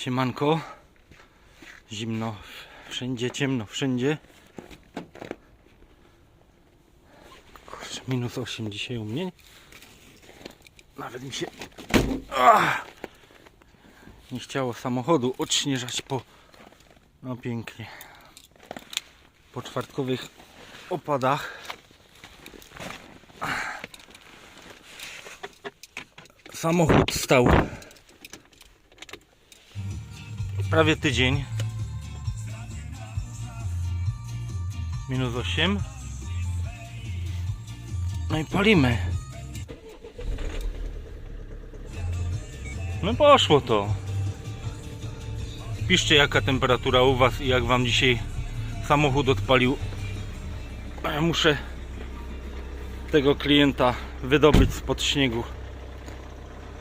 Siemanko. Zimno wszędzie, ciemno wszędzie. Kurczę, minus 8 dzisiaj u mnie. Nawet mi się ah, nie chciało samochodu odśnieżać po no pięknie po czwartkowych opadach. Samochód stał prawie tydzień. Minus 8. No i palimy. No poszło to. Piszcie jaka temperatura u Was i jak Wam dzisiaj samochód odpalił. Ja muszę tego klienta wydobyć spod śniegu.